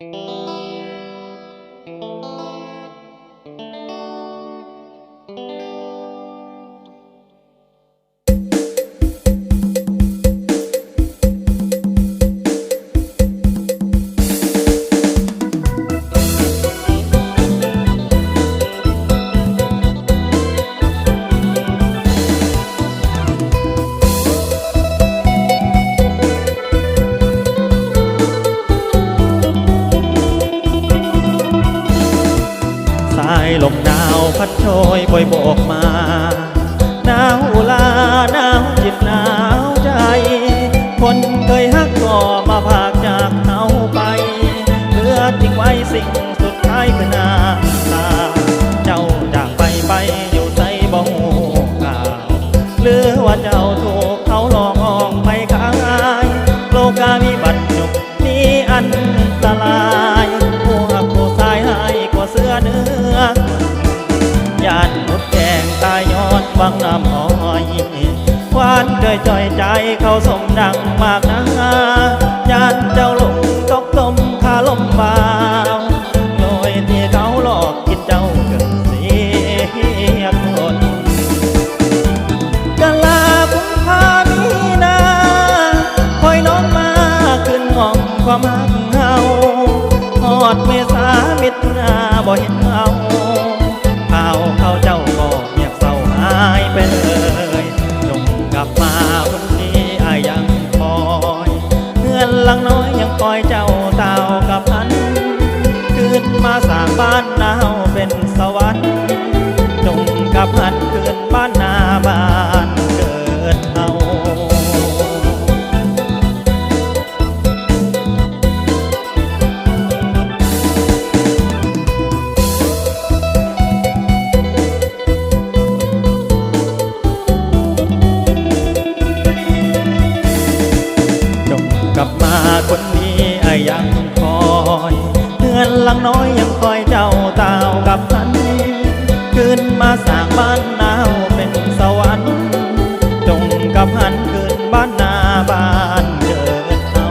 สา ลมหนาวพัดโชยบอยโบกมาหนาวลา ยานมุดแจงตายยอนวังน้ำอ้อยหวานเกยจ่อยใจเขาสมดังมากนะยานเจ้าลงตกต้มคาลมบาวโดยที่เขาหลอกกินเจ้าเกินเสียคนกะลาคุมพามีนาคอยน้องมาขึ้นห้องความหักเฮา ดเมษามิถุนาบ่เห็นเอาข่าวเขาเจ้าก็เงียบเศร้าหายไปเลยจงกลับมาวันนี้อายังคอยเงินลังน้อยยังคอยเจ้าเต่ากับพัน ขึ้นมาสร้างบ้านนา นหลังน้อยยังคอยเจ้าเต่ากับฉันคืนมาสร้างบ้านนาวเป็นสวรรค์จงกับหันคืนบ้านนาบ้านเกิดเอา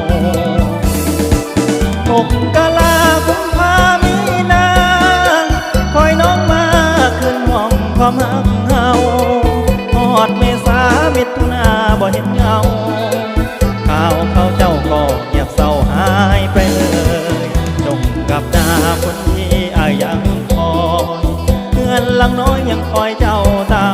อกกะลาคุมพามีนาคอยน้องมาขึ้นห้องความหักเฮาหอดเมษามิถุนาบ่เห็นเงาข่าวเขาเจ้า lắng nói ยังคอยเจ้าเต่า